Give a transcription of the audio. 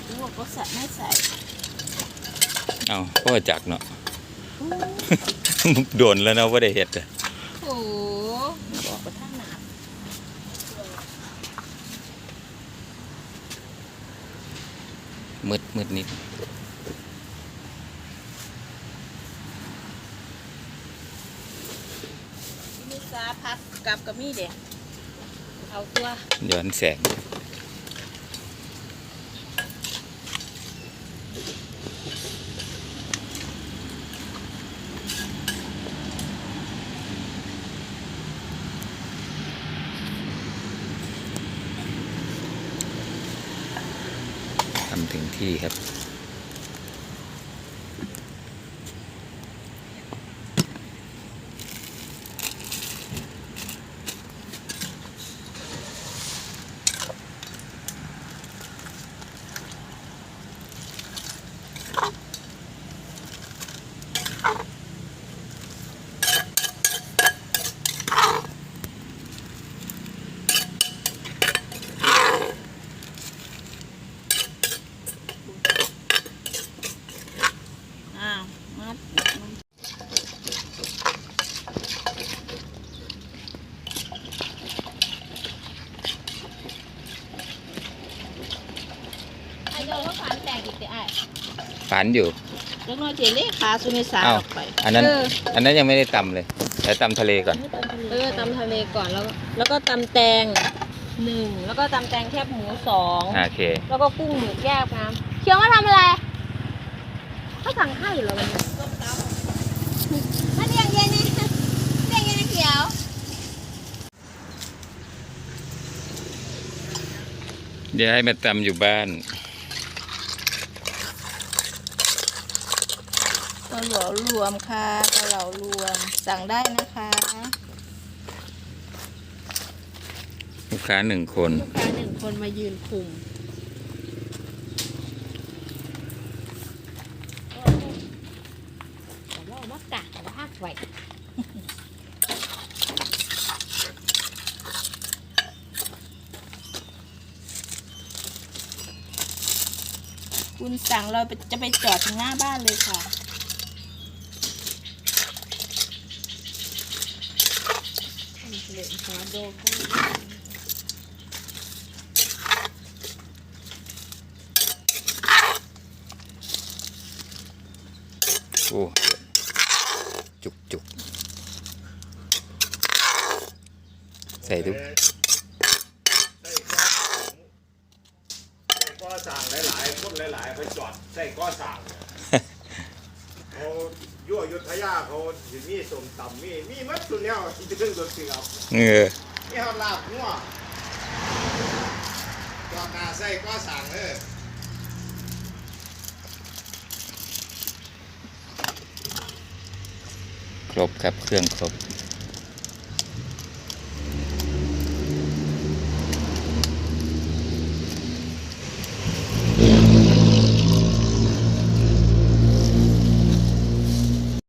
ผักลวกก็ใส่ไม่ใส่เอาพ่อจักเนาะโดนแล้วเนาะว่าได้เห็ดอะโอ้โหบอกกระทั่งหนาบมืดมืดนิดมีซาพักกับกับมีเด็เอาตัวย้อนแสง ทำถึงที่ครับ อ้าวมั ดไอ้เจ้าก็ฝันแตกอีกแต่ไอ้ฝันอยู่ เล็กน้อยเจเล่ขาสุนิสาอ้าวออกไป อันนั้น เออ อันนั้นยังไม่ได้ตำเลยแต่ตำทะเลก่อน เออตำทะเลก่อนแล้วก็แล้วก็ตำแตงหนึ่งแล้วก็ตำแตงแคบหมูสองโอเค แล้วก็กุ้งหมึกแยกน้ำเคี้ยวมาทำอะไรเขาสั่งให้เหรอวันนี้ ถ้าเรียงเย็นนี่เรียงเย็นนะเขียวเดี๋ยวให้มาตำอยู่บ้านเกาเหลารวมค่ะเกาเหลารวมสั่งได้นะคะลูกค้าหนึ่งคน ลูกค้าหนึ่งคนมายืนคุมแต่ เรามากะว่าหักไว้คุณสั่งเราจะไปจอดถึงหน้าบ้านเลยค่ะ เหลืองหัวโดโอ้ จุกจุกใส่ทุกใส่ก้อสั่งหลายๆคนหลาย ๆ ไปจอดใส่ก้อสั่งเนี่ยเขายั่วยุทธยาเขาอยู่นี่สมต่ำมีมีมัดสุดแล้วที่เรื่องรถสิครับเงอนี่เขาลาบหัวจอดหน้าใส่ก้อสั่งเออ ครบครับเครื่องครบ